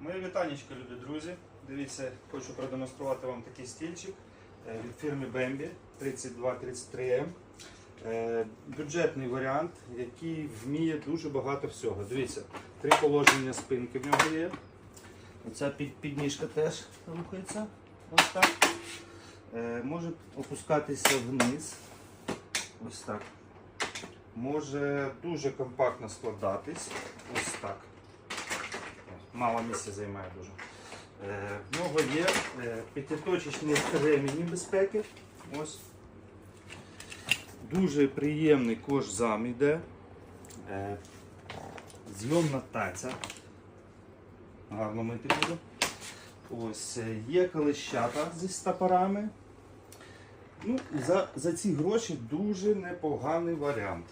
Моє вітанечко, любі друзі. Дивіться, хочу продемонструвати вам такий стільчик е, від фірми Bambi 3233M. Е, Бюджетний варіант, який вміє дуже багато всього. Дивіться, три положення спинки в нього є. Оця підніжка теж рухається. Ось так. Е, Може опускатися вниз. Ось так. Може дуже компактно складатись. Ось так. Мало місця займає дуже. Е, В нього є е, п'ятиточечні ремені безпеки. Ось. Дуже приємний кожзам іде. Е, Зйомна таця. Гарно мити буде. Ось є колищата зі стопорами. Ну, за, за ці гроші дуже непоганий варіант.